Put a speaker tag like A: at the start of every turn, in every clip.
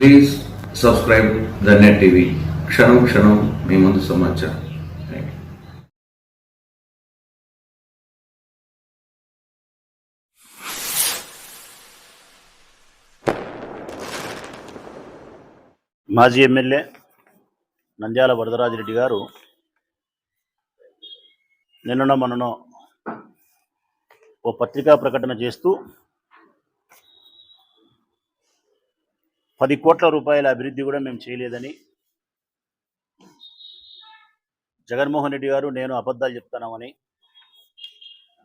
A: Please subscribe the net TV క్షణం క్షణం మీ ముందు సమాచారం.
B: మాజీ ఎమ్మెల్యే నంద్యాల వరదరాజిరెడ్డి గారు నిన్ననో మననో ఓ పత్రికా ప్రకటన చేస్తూ పది కోట్ల రూపాయల అభివృద్ధి కూడా మేము చేయలేదని జగన్మోహన్ రెడ్డి గారు నేను అబద్ధాలు చెప్తున్నామని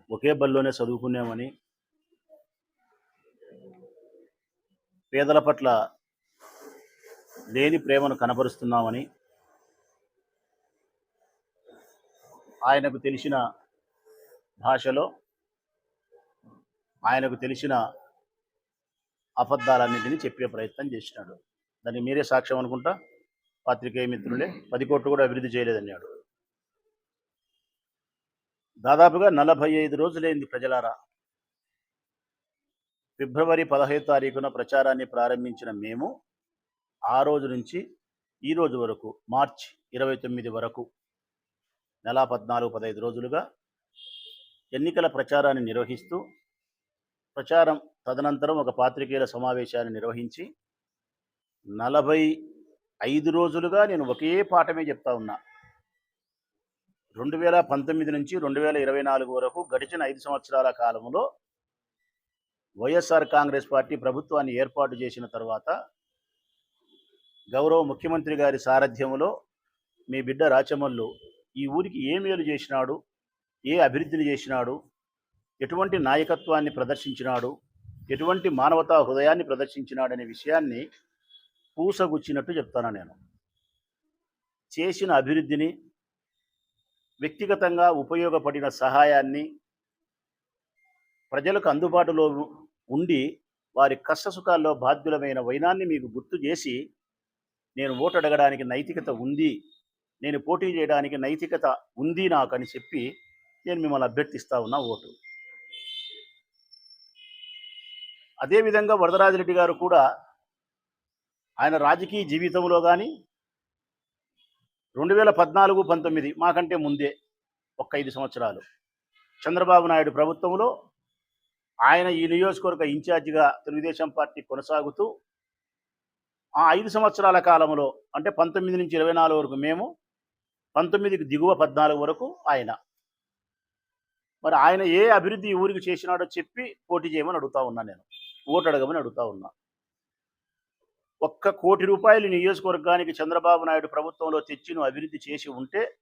B: ఒకే బల్లోనే చదువుకున్నామని పేదల పట్ల లేని ప్రేమను కనబరుస్తున్నామని ఆయనకు తెలిసిన భాషలో ఆయనకు తెలిసిన అబద్ధాలన్నింటినీ చెప్పే ప్రయత్నం చేసినాడు. దాన్ని మీరే సాక్ష్యం అనుకుంటా? పాత్రికేయ మిత్రులే పది కోట్లు కూడా అభివృద్ధి చేయలేదన్నాడు. దాదాపుగా నలభై ఐదు రోజులైంది ప్రజలారా. ఫిబ్రవరి పదహైదు తారీఖున ప్రచారాన్ని ప్రారంభించిన మేము ఆ రోజు నుంచి ఈ రోజు వరకు మార్చ్ ఇరవై తొమ్మిది వరకు నెల పద్నాలుగు పదహైదు రోజులుగా ఎన్నికల ప్రచారాన్ని నిర్వహిస్తూ ప్రచారం తదనంతరం ఒక పాత్రికేయుల సమావేశాన్ని నిర్వహించి నలభై ఐదు రోజులుగా నేను ఒకే పాఠమే చెప్తా ఉన్నా. రెండు వేల పంతొమ్మిది నుంచి రెండు వేల ఇరవై నాలుగు వరకు గడిచిన ఐదు సంవత్సరాల కాలంలో వైఎస్ఆర్ కాంగ్రెస్ పార్టీ ప్రభుత్వాన్ని ఏర్పాటు చేసిన తర్వాత గౌరవ ముఖ్యమంత్రి గారి సారథ్యంలో మీ బిడ్డ రాచమల్లు ఈ ఊరికి ఏ మేలు చేసినాడు? ఏ అభివృద్ధిని చేసినాడు? ఎటువంటి నాయకత్వాన్ని ప్రదర్శించినాడు? ఎటువంటి మానవతా హృదయాన్ని ప్రదర్శించినాడనే విషయాన్ని పూసగుచ్చినట్టు చెప్తాను నేను. చేసిన అభివృద్ధిని వ్యక్తిగతంగా ఉపయోగపడిన సహాయాన్ని ప్రజలకు అందుబాటులో ఉండి వారి కష్టసుఖాల్లో బాధ్యులమైన వైనాన్ని మీకు గుర్తు చేసి నేను ఓటు అడగడానికి నైతికత ఉంది నేను పోటీ చేయడానికి నైతికత ఉంది నాకు అని చెప్పి నేను మిమ్మల్ని అభ్యర్థిస్తా ఉన్నా ఓటు. అదేవిధంగా వరదరాజిరెడ్డి గారు కూడా ఆయన రాజకీయ జీవితంలో కానీ రెండు వేల పద్నాలుగు పంతొమ్మిది మాకంటే ముందే ఒక్క ఐదు సంవత్సరాలు. చంద్రబాబు నాయుడు ప్రభుత్వంలో ఆయన ఈ నియోజకవర్గ ఇన్ఛార్జిగా తెలుగుదేశం పార్టీ కొనసాగుతూ ఆ ఐదు సంవత్సరాల కాలంలో అంటే పంతొమ్మిది నుంచి ఇరవై నాలుగు వరకు మేము పంతొమ్మిదికి దిగువ పద్నాలుగు వరకు ఆయన. మరి ఆయన ఏ అభివృద్ధి ఊరికి చేసినాడో చెప్పి పోటీ చేయమని అడుగుతా ఉన్నా నేను. ఓటు అడగమని అడుగుతా ఉన్నా. ఒక్క కోటి రూపాయలు నియోజకవర్గానికి చంద్రబాబు నాయుడు ప్రభుత్వంలో తెచ్చి నువ్వు అభివృద్ధి చేసి ఉంటే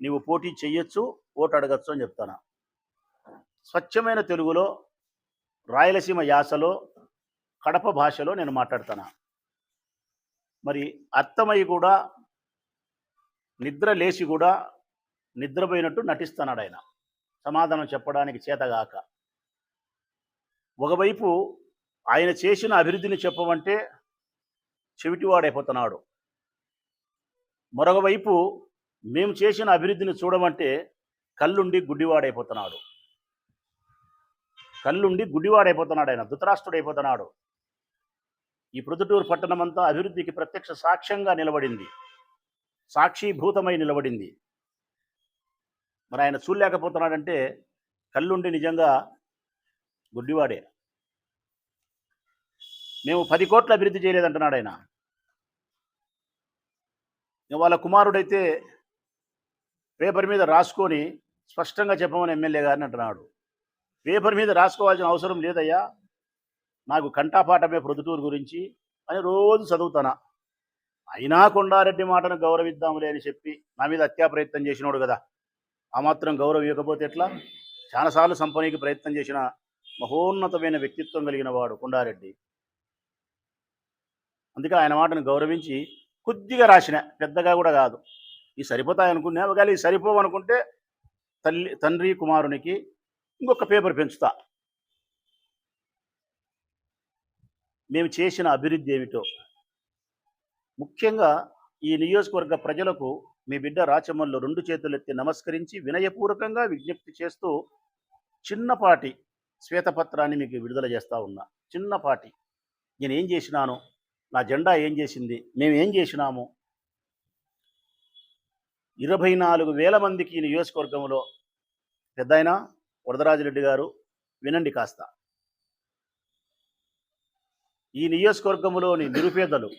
B: నీవు పోటీ చేయొచ్చు ఓటు అడగచ్చు అని చెప్తాను? స్వచ్ఛమైన తెలుగులో రాయలసీమ యాసలో కడప భాషలో నేను మాట్లాడతాను? మరి అర్థమై కూడా నిద్ర లేచి కూడా నిద్రపోయినట్టు నటిస్తున్నాడు ఆయన సమాధానం చెప్పడానికి చేతగాక. ఒకవైపు ఆయన చేసిన అభివృద్ధిని చెప్పమంటే చెవిటివాడైపోతున్నాడు. మరొకవైపు మేము చేసిన అభివృద్ధిని చూడమంటే కళ్ళుండి గుడ్డివాడైపోతున్నాడు. కళ్ళుండి గుడ్డివాడైపోతున్నాడు ఆయన ధృతరాష్ట్రుడైపోతున్నాడు. ఈ ప్రొద్దుటూరు పట్టణమంతా అభివృద్ధికి ప్రత్యక్ష సాక్ష్యంగా నిలబడింది. సాక్షిభూతమై నిలబడింది. మరి ఆయన చూడలేకపోతున్నాడంటే కళ్ళుండి నిజంగా గుడ్డివాడే. మేము పది కోట్ల అభివృద్ధి చేయలేదంటున్నాడు ఆయన. వాళ్ళ కుమారుడైతే పేపర్ మీద రాసుకొని స్పష్టంగా చెప్పమని ఎమ్మెల్యే గారిని అంటున్నాడు. పేపర్ మీద రాసుకోవాల్సిన అవసరం లేదయ్యా. నాకు కంఠాపాఠమే ప్రొద్దుటూరు గురించి అని రోజు చదువుతానా. అయినా కొండారెడ్డి మాటను గౌరవిద్దాములే అని చెప్పి నా మీద హత్యా ప్రయత్నం చేసినాడు కదా. ఆ మాత్రం గౌరవం ఇవ్వకపోతే ఎట్లా? చాలాసార్లు సంపనీకి ప్రయత్నం చేసిన మహోన్నతమైన వ్యక్తిత్వం కలిగిన వాడు కొండారెడ్డి. అందుకే ఆయన మాటను గౌరవించి కొద్దిగా రాసిన పెద్దగా కూడా కాదు. ఈ సరిపోతాయి అనుకున్నా ఒకవేళ ఈ సరిపోవు అనుకుంటే తల్లి తండ్రి కుమారునికి ఇంకొక పేపర్ పెంచుతా. మేము చేసిన అభివృద్ధి ఏమిటో. ముఖ్యంగా ఈ నియోజకవర్గ ప్రజలకు మీ బిడ్డ రాచమల్లు రెండు చేతులెత్తి నమస్కరించి వినయపూర్వకంగా విజ్ఞప్తి చేస్తూ చిన్నపాటి శ్వేతపత్రాన్ని మీకు విడుదల చేస్తా ఉన్నా. చిన్నపాటి. నేను ఏం చేసినాను నా జెండా ఏం చేసింది? మేము ఏం చేసినాము? ఇరవై నాలుగు వేల మందికి ఈ నియోజకవర్గంలో పెద్ద ఆయన వరదరాజరెడ్డి గారు వినండి కాస్త. ఈ నియోజకవర్గంలోని నిరుపేదలు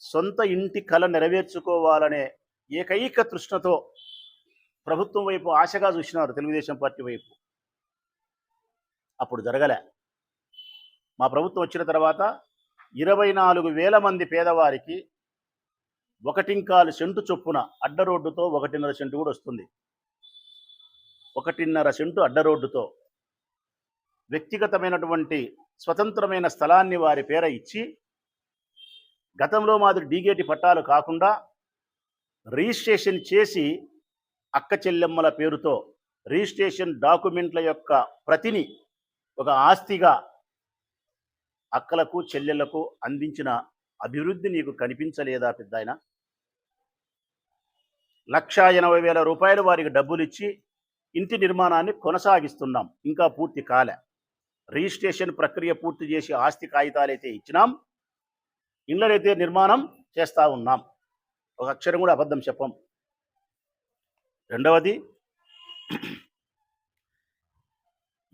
B: సొంత ఇంటి కళ నెరవేర్చుకోవాలనే ఏకైక తృష్ణతో ప్రభుత్వం వైపు ఆశగా చూసినారు తెలుగుదేశం పార్టీ వైపు. అప్పుడు జరగలే. మా ప్రభుత్వం వచ్చిన తర్వాత ఇరవై నాలుగు వేల మంది పేదవారికి ఒకటింకాలు సెంటు చొప్పున అడ్డ రోడ్డుతో ఒకటిన్నర సెంటు కూడా వస్తుంది. ఒకటిన్నర సెంటు అడ్డ రోడ్డుతో వ్యక్తిగతమైనటువంటి స్వతంత్రమైన స్థలాన్ని వారి పేర ఇచ్చి గతంలో మాదిరి డీగేటి పట్టాలు కాకుండా రిజిస్ట్రేషన్ చేసి అక్క చెల్లెమ్మల పేరుతో రిజిస్ట్రేషన్ డాక్యుమెంట్ల యొక్క ప్రతిని ఒక ఆస్తిగా అక్కలకు చెల్లెళ్ళకు అందించిన అభివృద్ధి నీకు కనిపించలేదా పెద్దాయన? లక్షా ఎనభై వేల రూపాయలు వారికి డబ్బులు ఇచ్చి ఇంటి నిర్మాణాన్ని కొనసాగిస్తున్నాం. ఇంకా పూర్తి కాలే. రిజిస్ట్రేషన్ ప్రక్రియ పూర్తి చేసి ఆస్తి కాగితాలైతే ఇచ్చినాం. ఇళ్ళనైతే నిర్మాణం చేస్తూ ఉన్నాం. ఒక అక్షరం కూడా అబద్ధం చెప్పం. రెండవది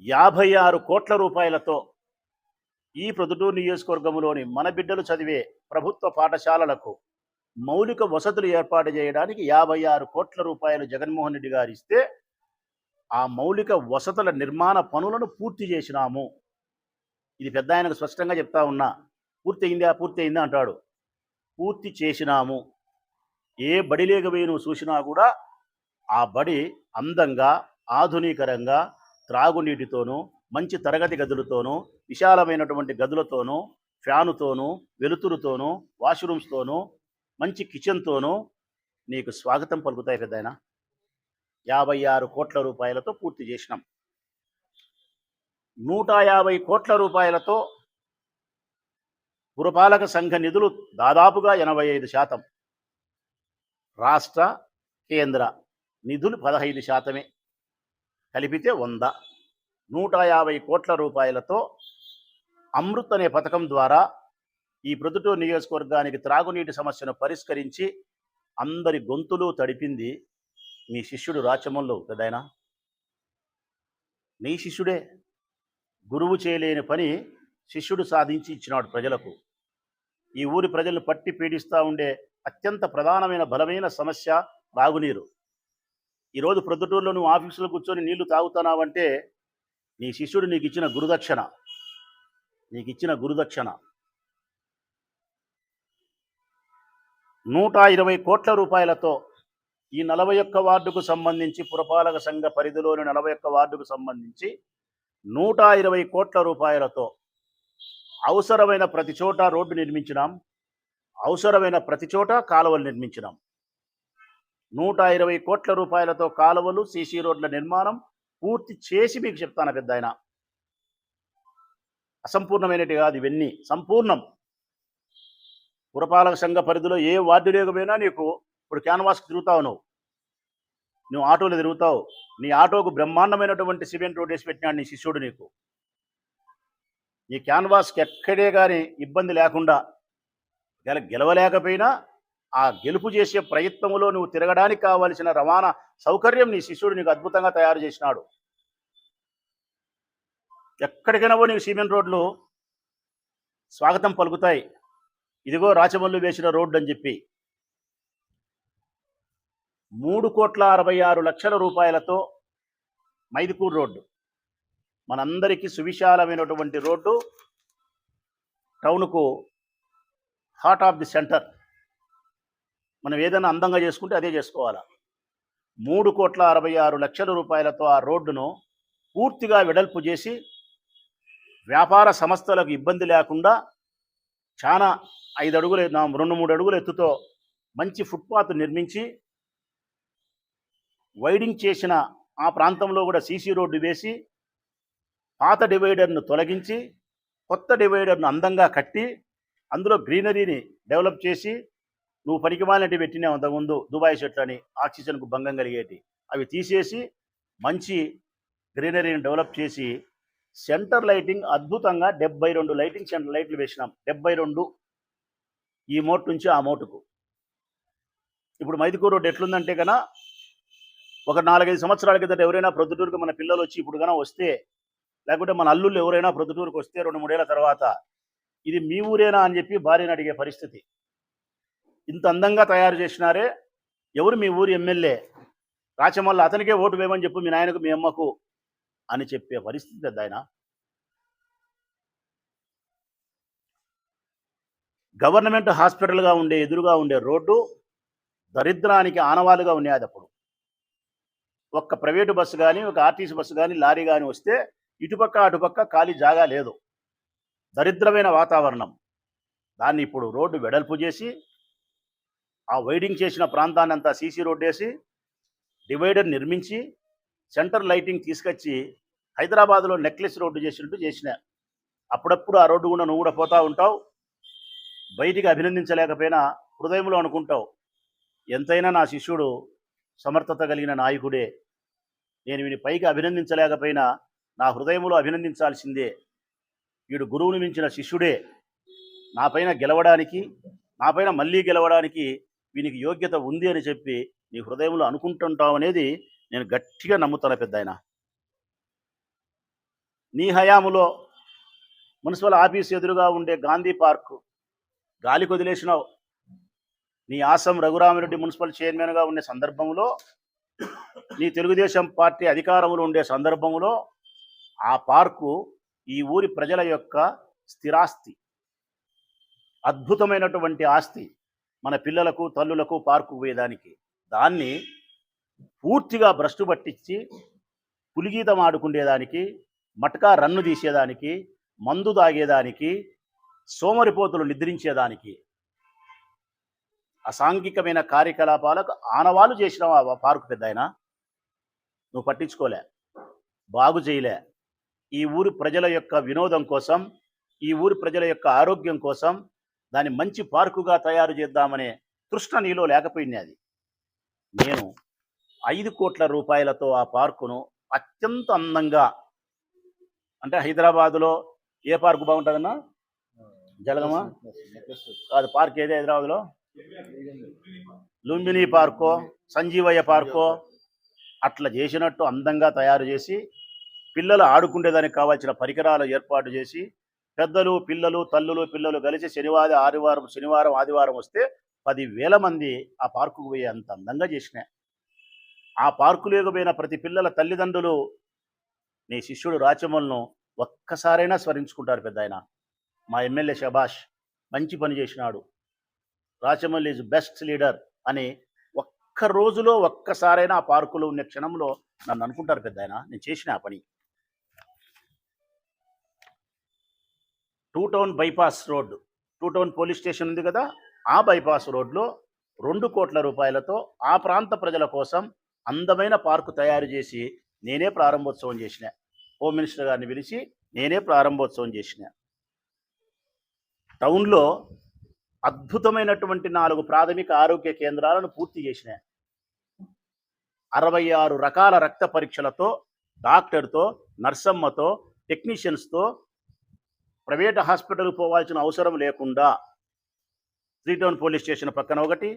B: యాభై ఆరు కోట్ల రూపాయలతో ఈ ప్రొద్దుటూరు నియోజకవర్గంలోని మన బిడ్డలు చదివే ప్రభుత్వ పాఠశాలలకు మౌలిక వసతులు ఏర్పాటు చేయడానికి యాభై ఆరు కోట్ల రూపాయలు జగన్మోహన్ రెడ్డి గారు ఇస్తే ఆ మౌలిక వసతుల నిర్మాణ పనులను పూర్తి చేసినాము. ఇది పెద్ద ఆయనకు స్పష్టంగా చెప్తా ఉన్నా పూర్తి అయిందా పూర్తి అయిందా అంటాడు. పూర్తి చేసినాము. ఏ బడి లేకపోయి నువ్వు చూసినా కూడా ఆ బడి అందంగా ఆధునీకరంగా త్రాగునీటితోనూ మంచి తరగతి గదులతోనూ విశాలమైనటువంటి గదులతోనూ ఫ్యానుతోనూ వెలుతురుతోనూ వాష్రూమ్స్తోనూ మంచి కిచెన్తోనూ నీకు స్వాగతం పలుకుతాయి పెద్దాయన. యాభై ఆరు కోట్ల రూపాయలతో పూర్తి చేసినాం. నూట యాభై కోట్ల రూపాయలతో పురపాలక సంఘ నిధులు దాదాపుగా ఎనభై ఐదు శాతం. రాష్ట్ర కేంద్ర నిధులు పదహైదు శాతమే. కలిపితే వంద. నూట యాభై కోట్ల రూపాయలతో అమృత్ అనే పథకం ద్వారా ఈ ప్రొద్దుటూరు నియోజకవర్గానికి త్రాగునీటి సమస్యను పరిష్కరించి అందరి గొంతులు తడిపింది మీ శిష్యుడు రాచమల్లు కదైనా నీ శిష్యుడే గురువు చేయలేని పని శిష్యుడు సాధించి ఇచ్చినాడు ప్రజలకు. ఈ ఊరి ప్రజలను పట్టి పీడిస్తూ ఉండే అత్యంత ప్రధానమైన బలమైన సమస్య త్రాగునీరు. ఈరోజు ప్రొద్దుటూరులో నువ్వు ఆఫీసులో కూర్చొని నీళ్ళు తాగుతున్నావంటే నీ శిష్యుడు నీకు ఇచ్చిన గురుదక్షిణ. నీకు ఇచ్చిన గురుదక్షణ. నూట ఇరవై కోట్ల రూపాయలతో ఈ నలభై ఒక్క వార్డుకు సంబంధించి పురపాలక సంఘ పరిధిలోని నలభై ఒక్క వార్డుకు సంబంధించి నూట ఇరవై కోట్ల రూపాయలతో అవసరమైన ప్రతి చోట రోడ్డు నిర్మించినాం. అవసరమైన ప్రతి చోట కాలువలు నిర్మించినాం. నూట ఇరవై కోట్ల రూపాయలతో కాలువలు సీసీ రోడ్ల నిర్మాణం పూర్తి చేసి మీకు చెప్తాను పెద్ద అసంపూర్ణమైనటి కాదు ఇవన్నీ. సంపూర్ణం. పురపాలక సంఘ పరిధిలో ఏ వార్డు లేకపోయినా నీకు ఇప్పుడు క్యాన్వాస్కి తిరుగుతావు నువ్వు. నువ్వు ఆటోలో తిరుగుతావు. నీ ఆటోకు బ్రహ్మాండమైనటువంటి సిమెంట్ రోడ్ వేసి పెట్టినాడు నీ శిష్యుడు నీకు. ఈ క్యాన్వాస్కి ఎక్కడే కానీ ఇబ్బంది లేకుండా గెల గెలవలేకపోయినా ఆ గెలుపు చేసే ప్రయత్నంలో నువ్వు తిరగడానికి కావలసిన రవాణా సౌకర్యం నీ శిష్యుడు నీకు అద్భుతంగా తయారు చేసినాడు. ఎక్కడికైనా పో నీకు సిమెంట్ రోడ్లు స్వాగతం పలుకుతాయి. ఇదిగో రాచమల్లు వేసిన రోడ్డు అని చెప్పి. మూడు కోట్ల అరవై ఆరు లక్షల రూపాయలతో మైదుకూరు రోడ్డు. మనందరికీ సువిశాలమైనటువంటి రోడ్డు. టౌన్కు హార్ట్ ఆఫ్ ది సెంటర్. మనం ఏదైనా అందంగా చేసుకుంటే అదే చేసుకోవాలా. మూడు కోట్ల అరవై ఆరు లక్షల రూపాయలతో ఆ రోడ్డును పూర్తిగా వెడల్పు చేసి వ్యాపార సంస్థలకు ఇబ్బంది లేకుండా చాలా ఐదు అడుగులు రెండు మూడు అడుగుల ఎత్తుతో మంచి ఫుట్పాత్ నిర్మించి వైడింగ్ చేసిన ఆ ప్రాంతంలో కూడా సీసీ రోడ్డు వేసి పాత డివైడర్ను తొలగించి కొత్త డివైడర్ను అందంగా కట్టి అందులో గ్రీనరీని డెవలప్ చేసి నువ్వు పనికిమాలినట్టు పెట్టినావు అంతకుముందు దుబాయ్ చెట్లు అని ఆక్సిజన్కు భంగం కలిగేటి. అవి తీసేసి మంచి గ్రీనరీని డెవలప్ చేసి సెంటర్ లైటింగ్ అద్భుతంగా డెబ్బై రెండు లైటింగ్ సెంటర్ లైట్లు వేసినాం. డెబ్బై రెండు ఈ మోట్ నుంచి ఆ మోటుకు. ఇప్పుడు మైదుకూరు రోడ్డు ఎట్లుందంటే కన ఒక నాలుగైదు సంవత్సరాల కిందట ఎవరైనా ప్రొద్దుటూరుకు మన పిల్లలు వచ్చి ఇప్పుడు కన్నా వస్తే లేకుంటే మన అల్లుళ్ళు ఎవరైనా ప్రొద్దుటూరుకు వస్తే రెండు మూడేళ్ళ తర్వాత ఇది మీ ఊరేనా అని చెప్పి భార్యను అడిగే పరిస్థితి. ఇంత అందంగా తయారు చేసినారే ఎవరు మీ ఊరు ఎమ్మెల్యే? రాచమల్ల అతనికే ఓటు వేయమని చెప్పు మీ నాయనకు మీ అమ్మకు. అని చెప్పే పరిస్థితి పెద్ద ఆయన. గవర్నమెంట్ హాస్పిటల్గా ఉండే ఎదురుగా ఉండే రోడ్డు దరిద్రానికి ఆనవాలుగా ఉండేది అప్పుడు. ఒక్క ప్రైవేటు బస్సు కానీ ఒక ఆర్టీసీ బస్సు కానీ లారీ కానీ వస్తే ఇటుపక్క అటుపక్క ఖాళీ జాగా లేదు. దరిద్రమైన వాతావరణం. దాన్ని ఇప్పుడు రోడ్డు వెడల్పు చేసి ఆ వైడింగ్ చేసిన ప్రాంతాన్ని అంతా సీసీ రోడ్డు వేసి డివైడర్ నిర్మించి సెంటర్ లైటింగ్ తీసుకొచ్చి హైదరాబాద్లో నెక్లెస్ రోడ్డు చేసినట్టు చేసిన. అప్పుడప్పుడు ఆ రోడ్డు కూడా నువ్వు కూడా పోతూ ఉంటావు. బయటికి అభినందించలేకపోయినా హృదయంలో అనుకుంటావు. ఎంతైనా నా శిష్యుడు సమర్థత కలిగిన నాయకుడే. నేను వీని పైకి అభినందించలేకపోయినా నా హృదయంలో అభినందించాల్సిందే. వీడు గురువుని మించిన శిష్యుడే. నా పైన గెలవడానికి నాపైన మళ్ళీ గెలవడానికి వీనికి యోగ్యత ఉంది అని చెప్పి నీ హృదయంలో అనుకుంటుంటావు అనేది నేను గట్టిగా నమ్ముతాను పెద్ద ఆయన నీ హయాములో మున్సిపల్ ఆఫీస్ ఎదురుగా ఉండే గాంధీ పార్కు గాలి కొదిలేసినావు. నీ ఆసం రఘురామిరెడ్డి మున్సిపల్ చైర్మన్గా ఉండే సందర్భంలో నీ తెలుగుదేశం పార్టీ అధికారంలో ఉండే సందర్భంలో ఆ పార్కు ఈ ఊరి ప్రజల యొక్క స్థిరాస్తి అద్భుతమైనటువంటి ఆస్తి మన పిల్లలకు తల్లులకు పార్కు పోయేదానికి. దాన్ని పూర్తిగా భ్రష్టు పట్టించి పులిగీతం ఆడుకునేదానికి మటకా రన్ను తీసేదానికి మందు తాగేదానికి సోమరిపోతులు నిద్రించేదానికి. అసాంఘికమైన కార్యకలాపాలకు ఆనవాలు చేసిన ఆ పార్కు పెద్ద ఆయన నువ్వు పట్టించుకోలే బాగు చేయలే. ఈ ఊరి ప్రజల యొక్క వినోదం కోసం ఈ ఊరి ప్రజల యొక్క ఆరోగ్యం కోసం దాన్ని మంచి పార్కుగా తయారు చేద్దామనే తృష్ణ నీలో లేకపోయింది అది. నేను ఐదు కోట్ల రూపాయలతో ఆ పార్కును అత్యంత అందంగా అంటే హైదరాబాదులో ఏ పార్కు బాగుంటుందన్నా? జలగమా? కాదు పార్క్ ఏది హైదరాబాద్లో? లుంబిని పార్కో సంజీవయ్య పార్కో అట్లా చేసినట్టు అందంగా తయారు చేసి పిల్లలు ఆడుకునేదానికి కావాల్సిన పరికరాలు ఏర్పాటు చేసి పెద్దలు పిల్లలు తల్లులు పిల్లలు కలిసి శనివారం ఆదివారం శనివారం ఆదివారం వస్తే పదివేల మంది ఆ పార్కుకు పోయి అంత అందంగా చేసినాయి. ఆ పార్కులోకి ప్రతి పిల్లల తల్లిదండ్రులు నీ శిష్యుడు రాచమల్ను ఒక్కసారైనా స్మరించుకుంటారు పెద్ద ఆయన మా ఎమ్మెల్యే శబాష్ మంచి పని చేసినాడు. రాచమల్లి ఈజ్ బెస్ట్ లీడర్ అని ఒక్క రోజులో ఒక్కసారైనా ఆ పార్కులో ఉన్న క్షణంలో నన్ను అనుకుంటారు పెద్ద ఆయన నేను చేసిన ఆ పని. Two town bypass road two town police station ఉంది కదా? ఆ బైపాస్ రోడ్లో రెండు కోట్ల రూపాయలతో ఆ ప్రాంత ప్రజల కోసం అందమైన పార్కు తయారు చేసి నేనే ప్రారంభోత్సవం చేసిన. హోమ్ మినిస్టర్ గారిని పిలిచి నేనే ప్రారంభోత్సవం చేసిన. టౌన్లో అద్భుతమైనటువంటి నాలుగు ప్రాథమిక ఆరోగ్య కేంద్రాలను పూర్తి చేసిన. అరవై ఆరు రకాల రక్త పరీక్షలతో డాక్టర్తో నర్సమ్మతో టెక్నీషియన్స్తో ప్రైవేట్ హాస్పిటల్కి పోవాల్సిన అవసరం లేకుండా త్రీ టౌన్ పోలీస్ స్టేషన్ పక్కన ఒకటి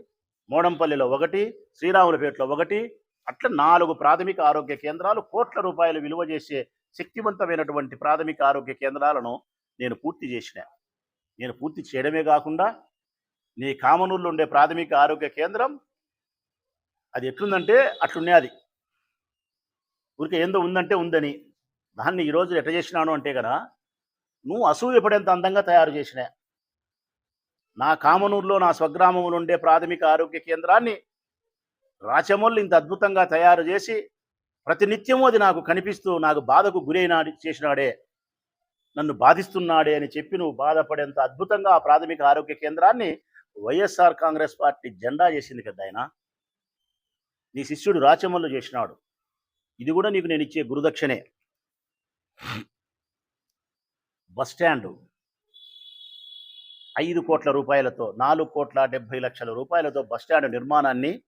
B: మోడంపల్లిలో ఒకటి శ్రీరాములపేటలో ఒకటి అట్లా నాలుగు ప్రాథమిక ఆరోగ్య కేంద్రాలు కోట్ల రూపాయలు విలువ చేసే శక్తివంతమైనటువంటి ప్రాథమిక ఆరోగ్య కేంద్రాలను నేను పూర్తి చేసిన. నేను పూర్తి చేయడమే కాకుండా నీ కామనూరులో ఉండే ప్రాథమిక ఆరోగ్య కేంద్రం అది ఎట్లుందంటే అట్లున్నే అది. ఊరికే ఏందో ఉందంటే ఉందని. దాన్ని ఈరోజు ఎట్ట చేసినాను అంటే కదా నువ్వు అసూయపడేంత అందంగా తయారు చేసిన. నా కామనూరులో నా స్వగ్రామంలో ఉండే ప్రాథమిక ఆరోగ్య కేంద్రాన్ని రాచమల్లు ఇంత అద్భుతంగా తయారు చేసి ప్రతినిత్యము అది నాకు కనిపిస్తూ నాకు బాధకు గురైన చేసినాడే నన్ను బాధిస్తున్నాడే అని చెప్పి నువ్వు బాధపడేంత అద్భుతంగా ఆ ప్రాథమిక ఆరోగ్య కేంద్రాన్ని వైఎస్ఆర్ కాంగ్రెస్ పార్టీ జెండా చేసింది కదా ఆయన. నీ శిష్యుడు రాచమల్లు చేసినాడు. ఇది కూడా నీకు నేను ఇచ్చే గురుదక్షిణే. బస్ ఐదు కోట్ల రూపాయలతో నాలుగు కోట్ల డెబ్బై లక్షల రూపాయలతో బస్ స్టాండ్ నిర్మాణాన్ని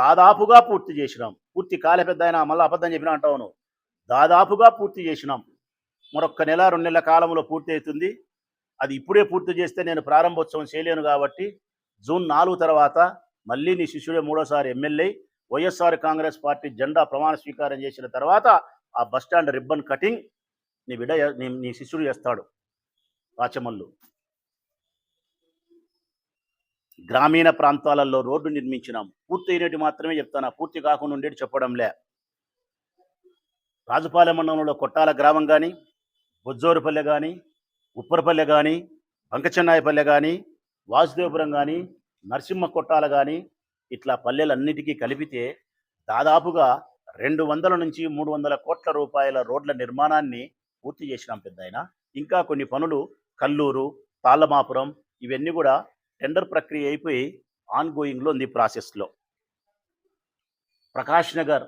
B: దాదాపుగా పూర్తి చేసినాం. పూర్తి కాలే పెద్ద అయినా మళ్ళీ అబద్ధం చెప్పిన అంటావు నువ్వు. దాదాపుగా పూర్తి చేసినాం. మరొక్క నెల రెండు నెలల కాలంలో పూర్తి అవుతుంది అది ఇప్పుడే పూర్తి చేస్తే నేను ప్రారంభోత్సవం చేయలేను కాబట్టి జూన్ నాలుగు తర్వాత మళ్ళీ నీ శిష్యుడే మూడోసారి ఎమ్మెల్యే వైఎస్ఆర్ కాంగ్రెస్ పార్టీ జెండా ప్రమాణ స్వీకారం చేసిన తర్వాత ఆ బస్టాండ్ రిబ్బన్ కటింగ్ నీ బిడ్డ నీ నీ శిష్యుడు చేస్తాడు. రాచమల్లు. గ్రామీణ ప్రాంతాలలో రోడ్డు నిర్మించినాం. పూర్తి అయినట్టు మాత్రమే చెప్తాను. పూర్తి కాకుండా ఉండేది చెప్పడంలే. రాజుపాలెం మండలంలో కొట్టాల గ్రామం కానీ బొజ్జోరుపల్లె కానీ ఉప్పరపల్లె కానీ బంకచెన్నాయపల్లె కానీ వాసుదేవపురం కానీ నరసింహ కొట్టాల కానీ ఇట్లా పల్లెలన్నిటికీ కలిపితే దాదాపుగా రెండు వందల నుంచి మూడు వందల కోట్ల రూపాయల రోడ్ల నిర్మాణాన్ని పూర్తి చేసినాం పెద్ద ఇంకా కొన్ని పనులు కల్లూరు తాళ్ళమాపురం ఇవన్నీ కూడా టెండర్ ప్రక్రియ అయిపోయి ఆన్ గోయింగ్లో ఉంది ప్రాసెస్లో. ప్రకాష్ నగర్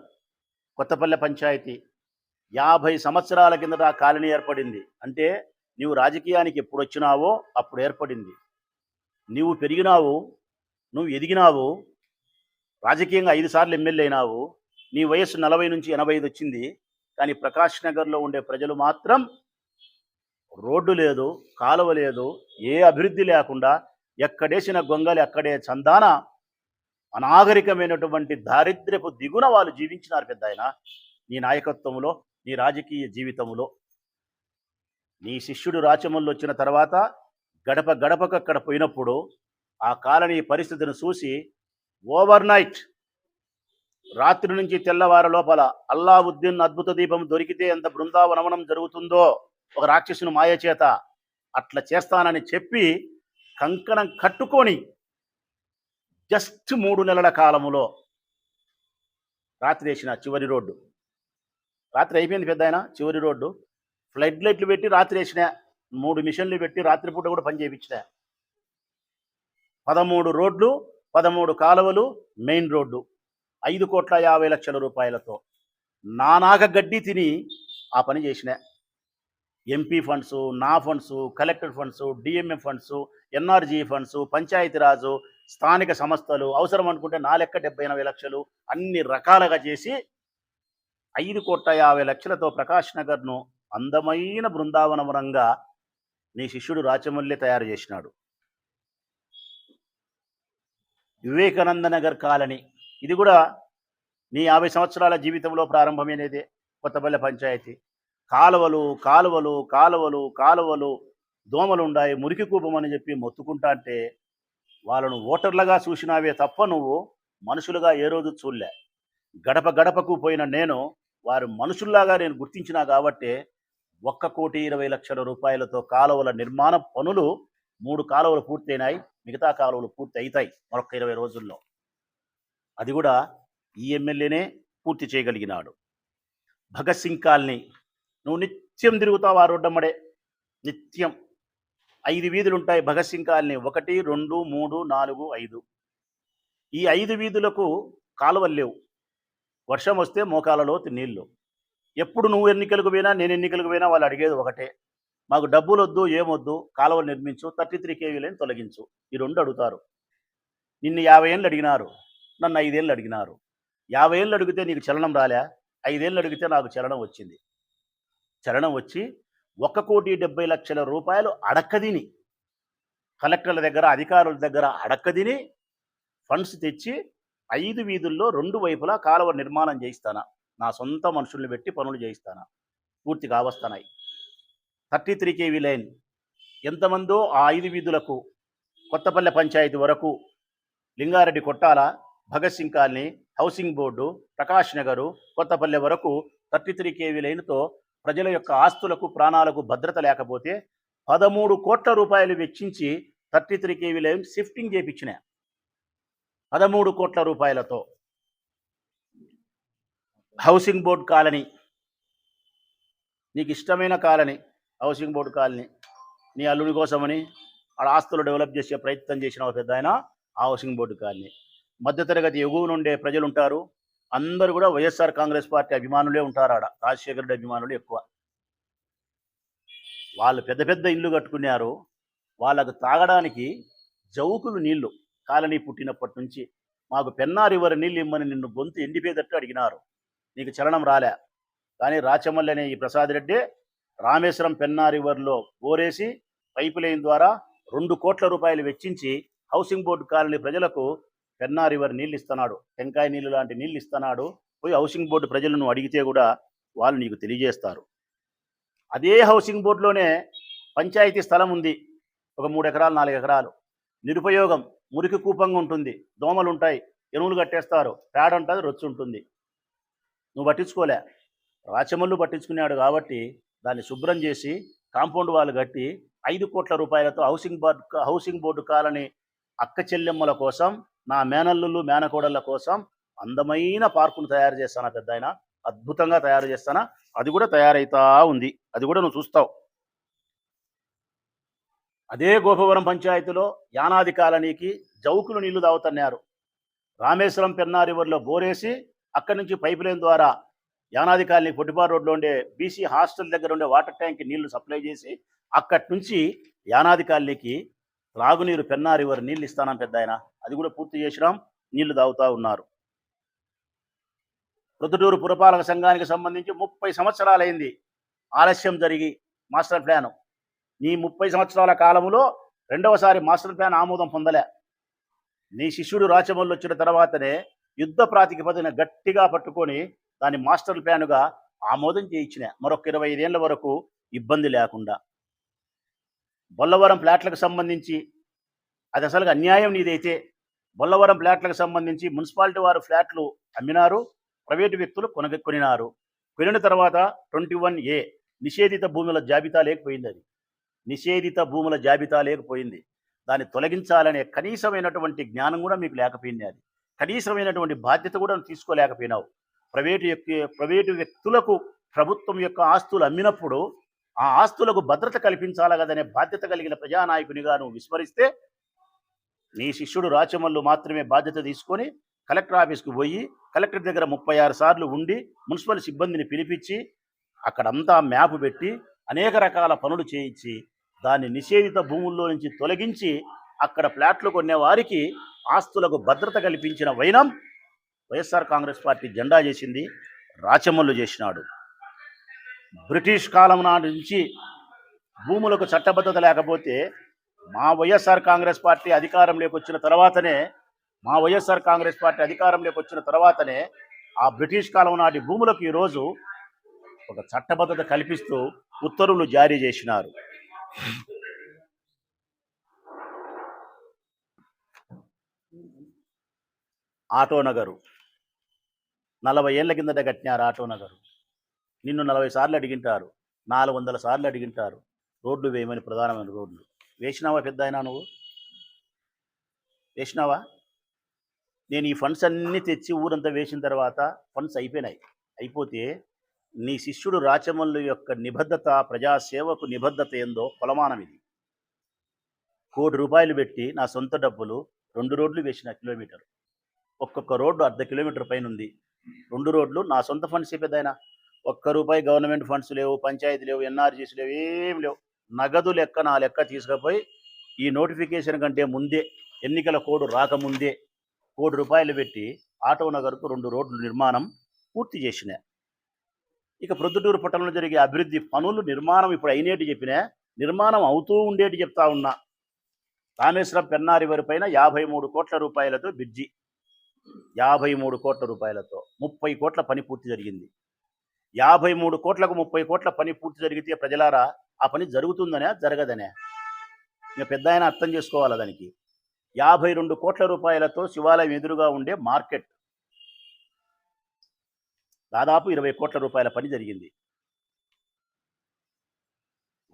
B: కొత్తపల్లె పంచాయతీ యాభై సంవత్సరాల కిందట ఆ కాలనీ ఏర్పడింది. అంటే నీవు రాజకీయానికి ఎప్పుడు వచ్చినావో అప్పుడు ఏర్పడింది. నీవు పెరిగినావు నువ్వు ఎదిగినావు రాజకీయంగా ఐదు సార్లు ఎమ్మెల్యే అయినావు నీ వయస్సు నలభై నుంచి ఎనభై ఐదు వచ్చింది కానీ ప్రకాష్ నగర్లో ఉండే ప్రజలు మాత్రం రోడ్డు లేదు కాలువ లేదు ఏ అభివృద్ధి లేకుండా ఎక్కడేసిన గొంగలి అక్కడే చందాన. అనాగరికమైనటువంటి దారిద్ర్యపు దిగున వాళ్ళు జీవించినారు పెద్ద ఆయన నీ నాయకత్వంలో నీ రాజకీయ జీవితంలో. నీ శిష్యుడు రాచమల్లు వచ్చిన తర్వాత గడప గడపకు అక్కడ పోయినప్పుడు ఆ కాలనీ పరిస్థితిని చూసి ఓవర్ నైట్ రాత్రి నుంచి తెల్లవారు లోపల అల్లావుద్దీన్ అద్భుత దీపం దొరికితే ఎంత బృందావనమనం జరుగుతుందో ఒక రాక్షసుని మాయ చేత అట్లా చేస్తానని చెప్పి కంకణం కట్టుకొని జస్ట్ మూడు నెలల కాలములో రాత్రి వేసిన చివరి రోడ్డు. రాత్రి అయిపోయింది పెద్ద ఆయన చివరి రోడ్డు. ఫ్లడ్ లైట్లు పెట్టి రాత్రి వేసిన మూడు మిషన్లు పెట్టి రాత్రిపూట కూడా పని చేయించిన. పదమూడు రోడ్లు పదమూడు కాలువలు మెయిన్ రోడ్డు. ఐదు కోట్ల యాభై లక్షల రూపాయలతో నానాగ గడ్డి తిని ఆ పని చేసిన. ఎంపీ ఫండ్స్ నా funds collector funds DMM funds NRG funds Panchayati Raj స్థానిక సంస్థలు అవసరం అనుకుంటే నా లెక్క డెబ్బై ఎనభై లక్షలు అన్ని రకాలుగా చేసి ఐదు కోట్ల యాభై లక్షలతో ప్రకాష్ నగర్ను అందమైన బృందావనవనంగా నీ శిష్యుడు రాచమల్లి తయారు చేసినాడు. వివేకానంద నగర్ కాలనీ. ఇది కూడా నీ యాభై సంవత్సరాల జీవితంలో ప్రారంభమైనదే కొత్తపల్లె పంచాయతీ. కాలువలు కాలువలు కాలువలు కాలువలు దోమలుండాయి మురికి కూపం అని చెప్పి మొత్తుకుంటా అంటే వాళ్ళను ఓటర్లుగా చూసినావే తప్ప నువ్వు మనుషులుగా ఏ రోజు చూడలే. గడప గడపకు పోయిన నేను వారు మనుషుల్లాగా నేను గుర్తించినా కాబట్టే ఒక్క కోటి ఇరవై లక్షల రూపాయలతో కాలువల నిర్మాణ పనులు మూడు కాలువలు పూర్తయినాయి మిగతా కాలువలు పూర్తి అవుతాయి మరొక ఇరవై రోజుల్లో. అది కూడా ఈ ఎమ్మెల్యేనే పూర్తి చేయగలిగినాడు. భగత్ సింగ్ కాలనీ నువ్వు నిత్యం తిరుగుతావు ఆ రోడ్డమ్మడే నిత్యం. ఐదు వీధులు ఉంటాయి భగత్ సింగ్ కాలనీ. ఒకటి రెండు మూడు నాలుగు ఐదు. ఈ ఐదు వీధులకు కాలువలు లేవు. వర్షం వస్తే మోకాలలో నీళ్ళు. ఎప్పుడు నువ్వు ఎన్నికలకు పోయినా నేను ఎన్నికలకు పోయినా వాళ్ళు అడిగేది ఒకటే. మాకు డబ్బులు వద్దు ఏమొద్దు కాలువలు నిర్మించు థర్టీ త్రీ కేవీలని తొలగించు. ఈ రెండు అడుగుతారు. నిన్ను యాభై ఏళ్ళు అడిగినారు. నన్ను ఐదేళ్ళు అడిగినారు. యాభై ఏళ్ళు అడిగితే నీకు చలనం రాలే. ఐదేళ్ళు అడిగితే నాకు చలనం వచ్చింది. చలనం వచ్చి ఒక కోటి డెబ్బై లక్షల రూపాయలు అడక్కదిని. కలెక్టర్ల దగ్గర అధికారుల దగ్గర అడక్కదిని ఫండ్స్ తెచ్చి ఐదు వీధుల్లో రెండు వైపులా కాలువ నిర్మాణం చేయిస్తానా. నా సొంత మనుషుల్ని పెట్టి పనులు చేయిస్తానా. పూర్తి కావస్తున్నాయి థర్టీ త్రీ కేవీ లైన్. ఎంతమందో ఆ ఐదు వీధులకు కొత్తపల్లె పంచాయతీ వరకు Lingareddy Kottala Bhagat Singh colony housing board Prakash Nagar Kothapalle వరకు థర్టీ త్రీ కేవీ లైన్తో ప్రజల యొక్క ఆస్తులకు ప్రాణాలకు భద్రత లేకపోతే పదమూడు కోట్ల రూపాయలు వెచ్చించి thirty three KV line shifting చేయించిన పదమూడు కోట్ల రూపాయలతో. Housing board colony. నీకు ఇష్టమైన కాలనీ హౌసింగ్ బోర్డు కాలనీ. నీ అల్లుడి కోసమని ఆడ ఆస్తులు డెవలప్ చేసే ప్రయత్నం చేసిన ఒక పెద్ద ఆయన ఆ హౌసింగ్ బోర్డు కాలనీ. మధ్యతరగతి ఎగువ నుండే ప్రజలు ఉంటారు అందరూ కూడా వైఎస్ఆర్ కాంగ్రెస్ పార్టీ అభిమానులే ఉంటారు ఆడ. రాజశేఖర రెడ్డి అభిమానులు ఎక్కువ. వాళ్ళు పెద్ద పెద్ద ఇల్లు కట్టుకున్నారు. వాళ్ళకు తాగడానికి జౌకులు నీళ్ళు. కాలనీ పుట్టినప్పటి నుంచి మాకు పెన్నా రివర్ నీళ్ళు ఇమ్మని నిన్ను గొంతు ఎండిపోయేటట్టు అడిగినారు. నీకు చలనం రాలే. కానీ రాచమల్లి అనే ఈ ప్రసాద్ రెడ్డి రామేశ్వరం పెన్నా రివర్లో బోరేసి పైపు లైన్ ద్వారా రెండు కోట్ల రూపాయలు వెచ్చించి హౌసింగ్ బోర్డు కాలనీ ప్రజలకు పెన్నా రివర్ నీళ్ళు ఇస్తున్నాడు టెంకాయ నీళ్ళు లాంటి నీళ్ళు ఇస్తున్నాడు పోయి హౌసింగ్ బోర్డు ప్రజలను అడిగితే కూడా వాళ్ళు నీకు తెలియజేస్తారు. అదే హౌసింగ్ బోర్డులోనే పంచాయతీ స్థలం ఉంది ఒక మూడు ఎకరాలు నాలుగు ఎకరాలు. నిరుపయోగం మురికి కూపంగా ఉంటుంది దోమలు ఉంటాయి ఎరువులు కట్టేస్తారు పేడ ఉంటుంది రొచ్చు ఉంటుంది. నువ్వు పట్టించుకోలే. రాచమల్లు పట్టించుకున్నాడు కాబట్టి దాన్ని శుభ్రం చేసి కాంపౌండ్ వాళ్ళు కట్టి ఐదు కోట్ల రూపాయలతో housing board housing board colony అక్క చెల్లెమ్మల కోసం నా మేనల్లులు మేనకోడళ్ళ కోసం అందమైన పార్కును తయారు చేస్తానా పెద్ద ఆయన అద్భుతంగా తయారు చేస్తానా? అది కూడా తయారైతా ఉంది. అది కూడా నువ్వు చూస్తావు. అదే గోపవరం పంచాయతీలో యానాది కాలనీకి జౌకులు నీళ్ళు తాగుతున్నారు రామేశ్వరం పెన్నా రివర్లో బోరేసి అక్కడి నుంచి పైప్ లైన్ ద్వారా యానాది కాలనీ పొట్టిపారు రోడ్లో ఉండే బీసీ హాస్టల్ దగ్గర ఉండే వాటర్ ట్యాంక్ నీళ్ళు సప్లై చేసి అక్కడి నుంచి యానాది కాలనీకి త్రాగునీరు పెన్నా రివర్ నీళ్ళు ఇస్తానం పెద్ద ఆయన అది కూడా పూర్తి చేసినాం. నీళ్ళు తాగుతూ ఉన్నారు. ప్రొద్దుటూరు పురపాలక సంఘానికి సంబంధించి ముప్పై సంవత్సరాలైంది. ఆలస్యం జరిగి మాస్టర్ ప్లాను. నీ ముప్పై సంవత్సరాల కాలంలో రెండవసారి మాస్టర్ ప్లాన్ ఆమోదం పొందలే. నీ శిష్యుడు రాచమల్లు వచ్చిన తర్వాతనే యుద్ధ ప్రాతిపదికన గట్టిగా పట్టుకొని దాన్ని మాస్టర్ ప్లాన్గా ఆమోదం చేయించిన. మరొక ఇరవై ఐదేళ్ళ వరకు ఇబ్బంది లేకుండా. బొల్లవరం ఫ్లాట్లకు సంబంధించి అది అసలు అన్యాయం నీదైతే బొల్లవరం ప్లాట్లకు సంబంధించి మున్సిపాలిటీ వారు ఫ్లాట్లు అమ్మినారు ప్రైవేటు వ్యక్తులు కొనగ కొనినారు. కొనిన తర్వాత ట్వంటీ వన్ ఏ నిషేధిత భూముల జాబితా లేకపోయింది అది. నిషేధిత భూముల జాబితా లేకపోయింది. దాన్ని తొలగించాలనే కనీసమైనటువంటి జ్ఞానం కూడా మీకు లేకపోయింది అది. కనీసమైనటువంటి బాధ్యత కూడా తీసుకోలేకపోయినావు. ప్రైవేటు యొక్క ప్రైవేటు వ్యక్తులకు ప్రభుత్వం యొక్క ఆస్తులు అమ్మినప్పుడు ఆ ఆస్తులకు భద్రత కల్పించాలి కదనే బాధ్యత కలిగిన ప్రజానాయకునిగా నువ్వు విస్మరిస్తే నీ శిష్యుడు రాచమల్లు మాత్రమే బాధ్యత తీసుకొని కలెక్టర్ ఆఫీస్కి పోయి కలెక్టర్ దగ్గర ముప్పై ఆరు సార్లు ఉండి మున్సిపల్ సిబ్బందిని పిలిపించి అక్కడంతా మ్యాప్ పెట్టి అనేక రకాల పనులు చేయించి దాన్ని నిషేధిత భూముల్లో నుంచి తొలగించి అక్కడ ఫ్లాట్లు కొనే వారికి ఆస్తులకు భద్రత కల్పించిన వైనం వైఎస్ఆర్ కాంగ్రెస్ పార్టీ జెండా చేసింది రాచమల్లు చేసినాడు. బ్రిటిష్ కాలం నాటి నుంచి భూములకు చట్టబద్ధత లేకపోతే మా వైఎస్ఆర్ కాంగ్రెస్ పార్టీ అధికారంలోకి వచ్చిన తర్వాతనే మా వైఎస్ఆర్ కాంగ్రెస్ పార్టీ అధికారంలోకి వచ్చిన తర్వాతనే ఆ బ్రిటిష్ కాలం నాటి భూములకు ఈరోజు ఒక చట్టబద్ధత కల్పిస్తూ ఉత్తర్వులు జారీ చేసినారు. ఆటో నగరు. నలభై ఏళ్ళ కిందట కట్టినారు ఆటో నగరు. నిన్ను నలభై సార్లు అడిగింటారు. నాలుగు వందల సార్లు అడిగింటారు. రోడ్లు వేయమని ప్రధానమైన రోడ్లు. వేసినావా పెద్ద అయినా నువ్వు? వేసినావా? నేను ఈ ఫండ్స్ అన్నీ తెచ్చి ఊరంతా వేసిన తర్వాత ఫండ్స్ అయిపోయినాయి. అయిపోతే నీ శిష్యుడు రాచమల్లు యొక్క నిబద్ధత ప్రజాసేవకు నిబద్ధత ఏందో కొలమానం ఇది. కోటి రూపాయలు పెట్టి నా సొంత డబ్బులు రెండు రోడ్లు వేసిన కిలోమీటర్. ఒక్కొక్క రోడ్డు అర్ధ కిలోమీటర్ పైన ఉంది రెండు రోడ్లు నా సొంత ఫండ్స్ పెద్దయినా? ఒక్క రూపాయి గవర్నమెంట్ ఫండ్స్ లేవు పంచాయతీ లేవు ఎన్ఆర్జీస్ లేవు ఏం లేవు. నగదు లెక్క నా లెక్క తీసుకుపోయి ఈ నోటిఫికేషన్ కంటే ముందే ఎన్నికల కోడ్ రాకముందే కోటి రూపాయలు పెట్టి ఆటో నగర్కు రెండు రోడ్లు నిర్మాణం పూర్తి చేసిన. ఇక ప్రొద్దుటూరు పట్టణంలో జరిగే అభివృద్ధి పనులు నిర్మాణం ఇప్పుడు అయినేటి చెప్పినా నిర్మాణం అవుతూ ఉండేటి చెప్తా ఉన్నా. రామేశ్వరం పెన్నారి వారి పైన యాభై మూడు కోట్ల రూపాయలతో బిడ్జి యాభై మూడు కోట్ల రూపాయలతో ముప్పై కోట్ల పని పూర్తి జరిగింది. యాభై మూడు కోట్లకు ముప్పై కోట్ల పని పూర్తి జరిగితే ప్రజలారా ఆ పని జరుగుతుందనే జరగదనే? ఇంకా పెద్ద ఆయన అర్థం చేసుకోవాలి దానికి? యాభై రెండు కోట్ల రూపాయలతో శివాలయం ఎదురుగా ఉండే మార్కెట్. దాదాపు ఇరవై కోట్ల రూపాయల పని జరిగింది.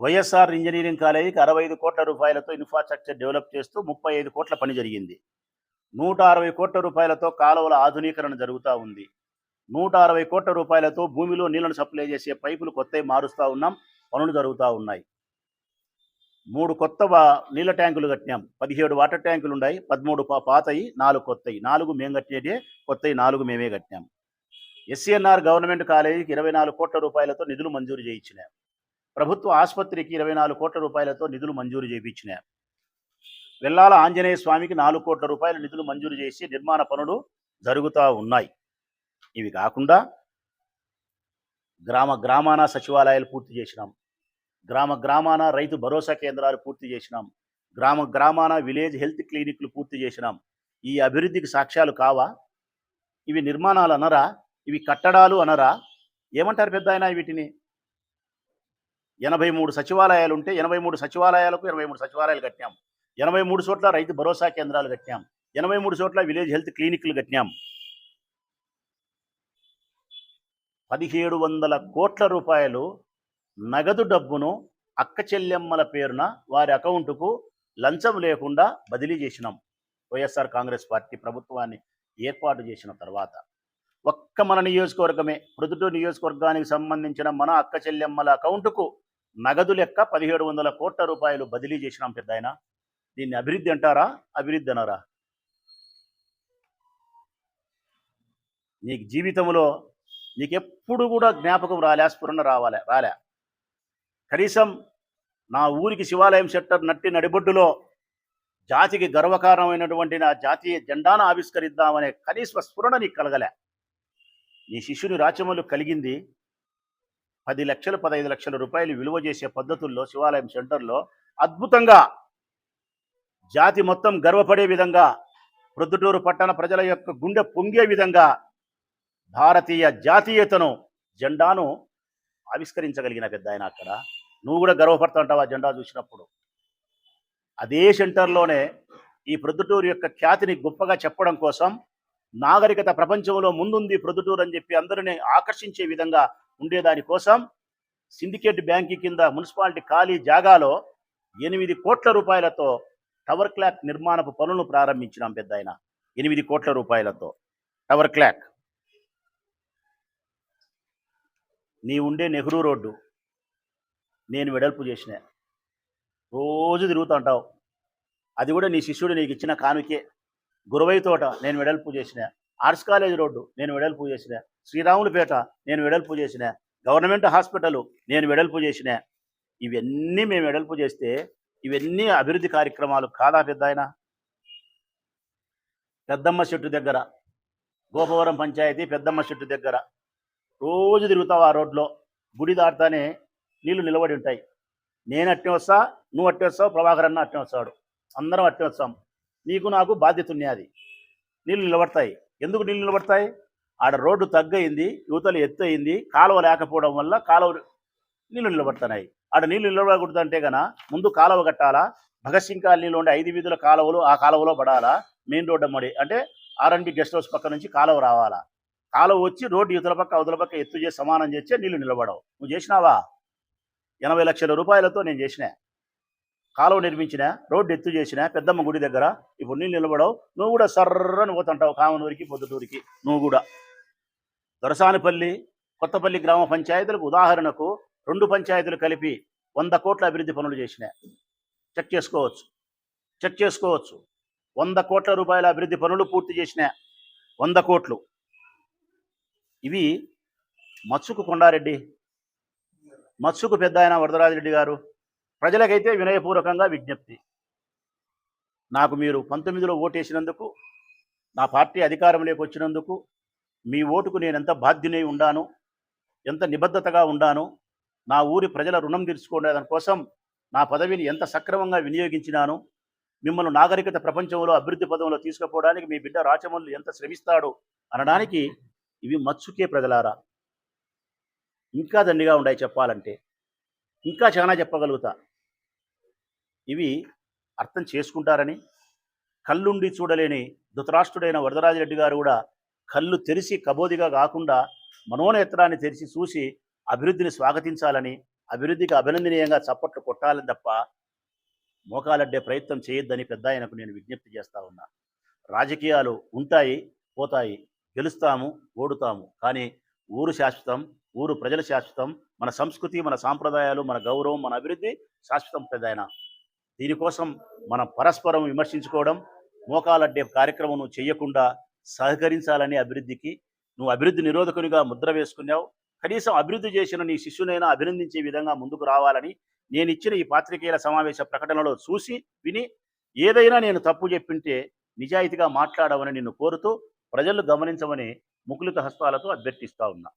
B: వైఎస్ఆర్ ఇంజనీరింగ్ కాలేజీకి అరవై ఐదు కోట్ల రూపాయలతో ఇన్ఫ్రాస్ట్రక్చర్ డెవలప్ చేస్తూ ముప్పై ఐదు కోట్ల పని జరిగింది. నూట అరవై కోట్ల రూపాయలతో కాలువల ఆధునీకరణ జరుగుతూ ఉంది. నూట అరవై కోట్ల రూపాయలతో భూమిలో నీళ్ళను సప్లై చేసే పైపులు కొత్తవి మారుస్తూ ఉన్నాం పనులు జరుగుతూ ఉన్నాయి. మూడు కొత్త నీళ్ళ ట్యాంకులు కట్టినాం. పదిహేడు వాటర్ ట్యాంకులు ఉన్నాయి పదమూడు పాతయి నాలుగు కొత్తవి నాలుగు మేము కట్టినట్టే కొత్తవి నాలుగు మేమే కట్టినాం. ఎస్సీఎన్ఆర్ గవర్నమెంట్ కాలేజీకి ఇరవై నాలుగు కోట్ల రూపాయలతో నిధులు మంజూరు చేయించినాం. ప్రభుత్వ ఆసుపత్రికి ఇరవై నాలుగు కోట్ల రూపాయలతో నిధులు మంజూరు చేయించినాం. వెల్లాల ఆంజనేయ స్వామికి నాలుగు కోట్ల రూపాయల నిధులు మంజూరు చేసి నిర్మాణ పనులు జరుగుతూ ఉన్నాయి. ఇవి కాకుండా గ్రామ గ్రామాన సచివాలయాలు పూర్తి చేసినాం. గ్రామ గ్రామాన రైతు భరోసా కేంద్రాలు పూర్తి చేసినాం. గ్రామ గ్రామాన విలేజ్ హెల్త్ క్లినిక్లు పూర్తి చేసినాం. ఈ అభివృద్ధికి సాక్ష్యాలు కావా? ఇవి నిర్మాణాలు అనరా? ఇవి కట్టడాలు అనరా? ఏమంటారు పెద్ద ఆయన వీటిని? ఎనభై మూడు సచివాలయాలు ఉంటే ఎనభై మూడు సచివాలయాలకు ఎనభై మూడు సచివాలయాలు కట్టాం. ఎనభై మూడు చోట్ల రైతు భరోసా కేంద్రాలు కట్టాం. ఎనభై మూడు చోట్ల విలేజ్ హెల్త్ క్లినిక్లు కట్టినాం పదిహేడు వందల కోట్ల రూపాయలు నగదు డబ్బును అక్క చెల్లెమ్మల పేరున వారి అకౌంటుకు లంచం లేకుండా బదిలీ చేసినాం. వైఎస్ఆర్ కాంగ్రెస్ పార్టీ ప్రభుత్వాన్ని ఏర్పాటు చేసిన తర్వాత ఒక్క మన నియోజకవర్గమే ప్రొద్దుటూరు నియోజకవర్గానికి సంబంధించిన మన అక్క చెల్లెమ్మల అకౌంటుకు నగదు లెక్క పదిహేడు వందల కోట్ల రూపాయలు బదిలీ చేసినాం పెద్ద ఆయన దీన్ని అభివృద్ధి అంటారా అభివృద్ధి అనరా? నీకు జీవితంలో నీకెప్పుడు కూడా జ్ఞాపకం రాలే స్ఫురణ రావాలే రాలే. కనీసం నా ఊరికి శివాలయం సెట్టర్ నట్టి నడిబొడ్డులో జాతికి గర్వకారణమైనటువంటి నా జాతీయ జెండాను ఆవిష్కరిద్దామనే కనీస స్ఫురణ నీకు కలగలే. నీ శిష్యుని రాచములు కలిగింది పది లక్షలు పదహైదు లక్షల రూపాయలు విలువ చేసే పద్ధతుల్లో శివాలయం సెంటర్లో అద్భుతంగా జాతి మొత్తం గర్వపడే విధంగా ప్రొద్దుటూరు పట్టణ ప్రజల యొక్క గుండె పొంగే విధంగా భారతీయ జాతీయతను జెండాను ఆవిష్కరించగలిగిన పెద్ద ఆయన అక్కడ. నువ్వు కూడా గర్వపడుతుంటావు ఆ జెండా చూసినప్పుడు? అదే సెంటర్లోనే ఈ ప్రొద్దుటూరు యొక్క ఖ్యాతిని గొప్పగా చెప్పడం కోసం నాగరికత ప్రపంచంలో ముందుంది ప్రొద్దుటూరు అని చెప్పి అందరిని ఆకర్షించే విధంగా ఉండేదాని కోసం సిండికేట్ బ్యాంకి కింద మున్సిపాలిటీ ఖాళీ జాగాలో ఎనిమిది కోట్ల రూపాయలతో టవర్ క్లాక్ నిర్మాణపు పనులను ప్రారంభించినాం పెద్ద ఆయన. ఎనిమిది కోట్ల రూపాయలతో టవర్ క్లాక్. నీ ఉండే నెహ్రూ రోడ్డు. నేను వెడల్పు చేసిన. రోజు తిరుగుతూ ఉంటావు. అది కూడా నీ శిష్యుడు నీకు ఇచ్చిన కానుకే. గురవై తోట నేను వెడల్పు చేసిన. ఆర్ట్స్ కాలేజ్ రోడ్డు నేను వెడల్పు చేసిన. శ్రీరాములపేట నేను వెడల్పు చేసిన. గవర్నమెంట్ హాస్పిటల్ నేను వెడల్పు చేసిన. ఇవన్నీ మేము వెడల్పు చేస్తే ఇవన్నీ అభివృద్ధి కార్యక్రమాలు కాదా పెద్ద ఆయన పెద్దమ్మ చెట్టు దగ్గర గోపవరం పంచాయతీ పెద్దమ్మ చెట్టు దగ్గర రోజు తిరుగుతావు ఆ రోడ్లో. గుడి దాటుతానే నీళ్ళు నిలబడి ఉంటాయి. నేను అట్టే వస్తా నువ్వు అట్టే వస్తావు ప్రభాకర్ అన్న అట్టే వస్తాడు. అందరం అట్టే వస్తాం. నీకు నాకు బాధ్యత ఉన్నది నీళ్ళు నిలబడతాయి. ఎందుకు నీళ్ళు నిలబడతాయి? ఆడ రోడ్డు తగ్గయింది యువతలు ఎత్తు అయింది కాలువ లేకపోవడం వల్ల కాలువ నీళ్ళు నిలబడుతున్నాయి. ఆడ నీళ్ళు నిలబడకూడదంటే గన ముందు కాలువ కట్టాలా? భగత్ సింగ్ కాలనీలో ఉండే ఐదు వీధుల కాలువలు ఆ కాలువలో పడాలా? మెయిన్ రోడ్డు అమ్మడి. అంటే ఆర్ఎన్బి గెస్ట్ హౌస్ పక్క నుంచి కాలువ రావాలా? కాలువ వచ్చి రోడ్డు యువతల పక్క అవతల పక్క ఎత్తు చేసి సమానం చేస్తే నీళ్ళు నిలబడవు. నువ్వు చేసినావా? ఎనభై లక్షల రూపాయలతో నేను చేసిన. కాలువ నిర్మించిన రోడ్డు ఎత్తు చేసిన పెద్దమ్మ గుడి దగ్గర ఇప్పుడు నీళ్ళు నిలబడవు. నువ్వు కూడా సర్రని పోతుంటావు కామనూరికి పొద్దుటూరికి. నువ్వు కూడా. దొరసానిపల్లి కొత్తపల్లి గ్రామ పంచాయతీలకు ఉదాహరణకు రెండు పంచాయతీలు కలిపి వంద కోట్ల అభివృద్ధి పనులు చేసిన. చెక్ చేసుకోవచ్చు. చెక్ చేసుకోవచ్చు. వంద కోట్ల రూపాయల అభివృద్ధి పనులు పూర్తి చేసిన. వంద కోట్లు. ఇవి మత్సుకు కొండారెడ్డి మత్సుకు పెద్ద ఆయన వరదరాజిరెడ్డి గారు. ప్రజలకైతే వినయపూర్వకంగా విజ్ఞప్తి. నాకు మీరు పంతొమ్మిదిలో ఓటేసినందుకు నా పార్టీ అధికారంలోకి వచ్చినందుకు మీ ఓటుకు నేను ఎంత బాధ్యునై ఉండాను ఎంత నిబద్ధతగా ఉండాను నా ఊరి ప్రజల రుణం తీర్చుకునే దానికోసం నా పదవిని ఎంత సక్రమంగా వినియోగించినాను మిమ్మల్ని నాగరికత ప్రపంచంలో అభివృద్ధి పదంలో తీసుకుపోవడానికి మీ బిడ్డ రాచమల్లు ఎంత శ్రమిస్తాడు అనడానికి ఇవి మత్సుకే ప్రజలారా? ఇంకా దండిగా ఉన్నాయి చెప్పాలంటే. ఇంకా చాలా చెప్పగలుగుతా. ఇవి అర్థం చేసుకుంటారని కళ్ళుండి చూడలేని ధృతరాష్ట్రుడైన వరదరాజిరెడ్డి గారు కూడా కళ్ళు తెరిచి కబోదిగా కాకుండా మనోనేత్రాన్ని తెరిచి చూసి అభివృద్ధిని స్వాగతించాలని అభివృద్ధికి అభినందనీయంగా చప్పట్లు కొట్టాలని తప్ప మోకాలడ్డే ప్రయత్నం చేయొద్దని పెద్ద ఆయనకు నేను విజ్ఞప్తి చేస్తా ఉన్నా. రాజకీయాలు ఉంటాయి పోతాయి. గెలుస్తాము ఓడుతాము. కానీ ఊరు శాశ్వతం ఊరు ప్రజల శాశ్వతం మన సంస్కృతి మన సాంప్రదాయాలు మన గౌరవం మన అభివృద్ధి శాశ్వతం పెద్దాయన. దీనికోసం మనం పరస్పరం విమర్శించుకోవడం మోకాలడ్డే కార్యక్రమం నువ్వు చేయకుండా సహకరించాలని అభివృద్ధికి నువ్వు అభివృద్ధి నిరోధకునిగా ముద్ర వేసుకున్నావు. కనీసం అభివృద్ధి చేసిన నీ శిష్యునైనా అభినందించే విధంగా ముందుకు రావాలని నేను ఇచ్చిన ఈ పాత్రికేయుల సమావేశ ప్రకటనలో చూసి విని ఏదైనా నేను తప్పు చెప్పింటే నిజాయితీగా మాట్లాడవని నిన్ను కోరుతూ ప్రజలు గమనించమని ముకులిత హస్తాలతో అభ్యర్థిస్తా ఉన్నా.